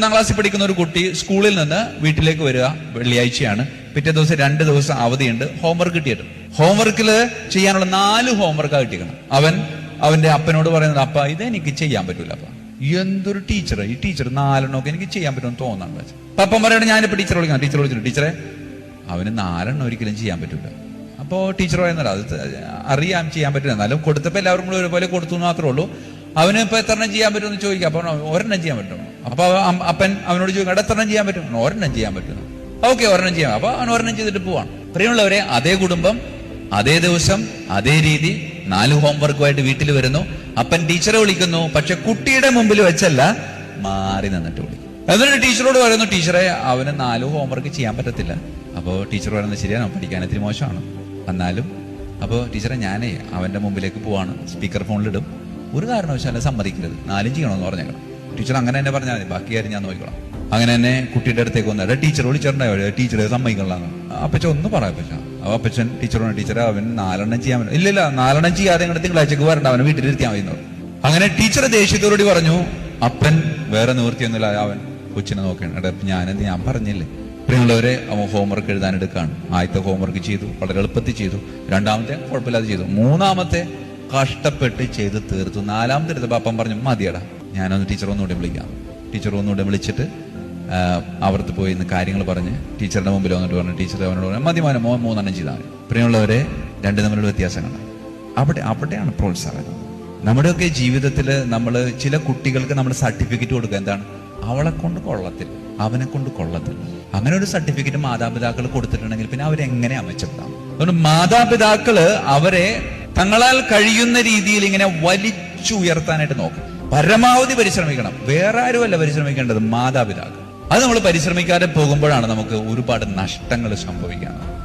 മൂന്നാം ക്ലാസ്സിൽ പഠിക്കുന്ന ഒരു കുട്ടി സ്കൂളിൽ നിന്ന് വീട്ടിലേക്ക് വരിക വെള്ളിയാഴ്ചയാണ്. പിറ്റേ ദിവസം രണ്ട് ദിവസം അവധിയുണ്ട്. ഹോംവർക്ക് കിട്ടിയിട്ടുണ്ട് ഹോംവർക്കിൽ ചെയ്യാനുള്ള നാല് ഹോംവർക്കാണ് കിട്ടിക്കണം അവൻ അവന്റെ അപ്പനോട് പറയുന്നത് അപ്പ ഇത് എനിക്ക് ചെയ്യാൻ പറ്റൂല അപ്പ. എന്തൊരു ടീച്ചർ ഈ ടീച്ചർ നാലെണ്ണമൊക്കെ എനിക്ക് ചെയ്യാൻ പറ്റുമെന്ന് തോന്നുന്നുണ്ട് പപ്പൻ അപ്പം ഞാൻ ഞാനിപ്പോ ടീച്ചർ വിളിക്കണം ടീച്ചർ വിളിച്ചിട്ട് ടീച്ചറെ അവന് നാലെണ്ണം ഒരിക്കലും ചെയ്യാൻ പറ്റൂല. അപ്പോ ടീച്ചർ പറയുന്നത് അത് അറിയാം ചെയ്യാൻ പറ്റില്ല എന്നാലും കൊടുത്തപ്പോ കൂടി ഒരുപോലെ കൊടുത്തു മാത്രമേ ഉള്ളൂ. അവന് ഇപ്പൊ എത്രണ്ണം ചെയ്യാൻ പറ്റുമെന്ന് ചോദിക്കാം. അപ്പൊ ഒരെണ്ണം ചെയ്യാൻ പറ്റും. അപ്പൊ അപ്പൻ അവനോട് ചോദിക്കും "എടാ, എത്രണ്ണം ചെയ്യാൻ പറ്റും? ഒരെണ്ണം ചെയ്യാൻ പറ്റും. ഓക്കെ ഒരെണ്ണം ചെയ്യാം. അപ്പൊ അവൻ ഒരെണ്ണം ചെയ്തിട്ട് പോവാണ്. പ്രിയമുള്ളവരെ അതേ കുടുംബം അതേ ദിവസം അതേ രീതി നാല് ഹോംവർക്കുമായിട്ട് വീട്ടിൽ വരുന്നു. അപ്പൻ ടീച്ചറെ വിളിക്കുന്നു. പക്ഷെ കുട്ടിയുടെ മുമ്പിൽ വെച്ചല്ല മാറി നിന്നിട്ട് വിളിക്കും. എന്നിട്ട് ടീച്ചറോട് പറയുന്നു ടീച്ചറെ അവന് നാല് ഹോംവർക്ക് ചെയ്യാൻ പറ്റത്തില്ല. അപ്പോൾ ടീച്ചർ പറയുന്നത് ശരിയാണ് പഠിക്കാൻ ഇത്തിരി മോശമാണ്. എന്നാലും അപ്പോൾ ടീച്ചറെ ഞാനേ അവന്റെ മുമ്പിലേക്ക് പോവാണ്. സ്പീക്കർ ഫോണിലിടും. ഒരു കാരണവശാലും സമ്മതിക്കരുത്. നാലും ചെയ്യണമെന്ന് പറഞ്ഞേക്കണം. ടീച്ചർ അങ്ങനെ തന്നെ പറഞ്ഞാൽ മതി. ബാക്കി കാര്യം ഞാൻ നോക്കിക്കോളാം. അങ്ങനെ തന്നെ കുട്ടിയുടെ അടുത്തേക്ക് വന്നിട്ട് ടീച്ചർ വിളിച്ചിട്ടുണ്ടായോ? ടീച്ചറെ സമ്മതിക്കണില്ലാന്ന്. അപ്പച്ച ഒന്ന് പറയാം അപ്പച്ച അപ്പൊ അപ്പച്ചൻ ടീച്ചറോട് ടീച്ചറെ അവൻ നാലെണ്ണം ചെയ്യാൻ പറ്റും ഇല്ല നാലെണ്ണം ചെയ്യാതെ ഇങ്ങോട്ട് തിങ്കളാഴ്ചക്ക് വരണ്ട. അവനെ വീട്ടിലിരുത്തിയാൽ മതി അങ്ങനെ ടീച്ചർ ദേഷ്യത്തോടുകൂടി പറഞ്ഞു അപ്പൻ വേറെ നിവൃത്തിയൊന്നുമില്ല. അവൻ കൊച്ചിനെ നോക്കണം എടാ ഞാനെന്ത് ഞാൻ പറഞ്ഞില്ലേ? പ്രിയമുള്ളവരെ അവൻ ഹോംവർക്ക് എഴുതാൻ എടുക്കാണ് ആദ്യത്തെ ഹോംവർക്ക് ചെയ്തു വളരെ എളുപ്പത്തിൽ ചെയ്തു. രണ്ടാമത്തെ കുഴപ്പമില്ലാതെ ചെയ്തു. മൂന്നാമത്തെ കഷ്ടപ്പെട്ട് ചെയ്ത് തീർത്തു. നാലാമത്തെ എടുത്തപ്പോൾ അപ്പം പറഞ്ഞു മതിയടാ ഞാനൊന്ന് ടീച്ചർ ഒന്നുകൂടെ വിളിക്കാം. ടീച്ചർ ഒന്നുകൂടെ വിളിച്ചിട്ട് അവർക്ക് പോയി ഇന്ന് കാര്യങ്ങൾ പറഞ്ഞ് ടീച്ചറിന്റെ മുമ്പിൽ വന്നിട്ട് പറഞ്ഞു ടീച്ചർ അവനോട് പറഞ്ഞു മതി മോനെ മോൻ മൂന്നെണ്ണം ചെയ്താൽ മതി. പ്രിയമുള്ളവരെ രണ്ട് തമ്മിലുള്ള വ്യത്യാസങ്ങൾ അവിടെ അവിടെയാണ് പ്രോത്സാഹനം. നമ്മുടെയൊക്കെ ജീവിതത്തിൽ നമ്മൾ ചില കുട്ടികൾക്ക് നമ്മൾ സർട്ടിഫിക്കറ്റ് കൊടുക്കുക. എന്താണ്? അവളെ കൊണ്ട് കൊള്ളത്തില്ല. അവനെ കൊണ്ട് കൊള്ളത്തില്ല. അങ്ങനെ ഒരു സർട്ടിഫിക്കറ്റ് മാതാപിതാക്കൾ കൊടുത്തിട്ടുണ്ടെങ്കിൽ പിന്നെ അവരെങ്ങനെ അമച്ചെടുത്താം അതുകൊണ്ട് മാതാപിതാക്കൾ അവരെ തങ്ങളാൽ കഴിയുന്ന രീതിയിൽ ഇങ്ങനെ വലിച്ചു ഉയർത്താനായിട്ട് നോക്കും. പരമാവധി പരിശ്രമിക്കണം. വേറെ ആരുമല്ല പരിശ്രമിക്കേണ്ടത് മാതാപിതാക്കൾ. അത് നമ്മൾ പരിശ്രമിക്കാതെ പോകുമ്പോഴാണ് നമുക്ക് ഒരുപാട് നഷ്ടങ്ങൾ സംഭവിക്കുന്നത്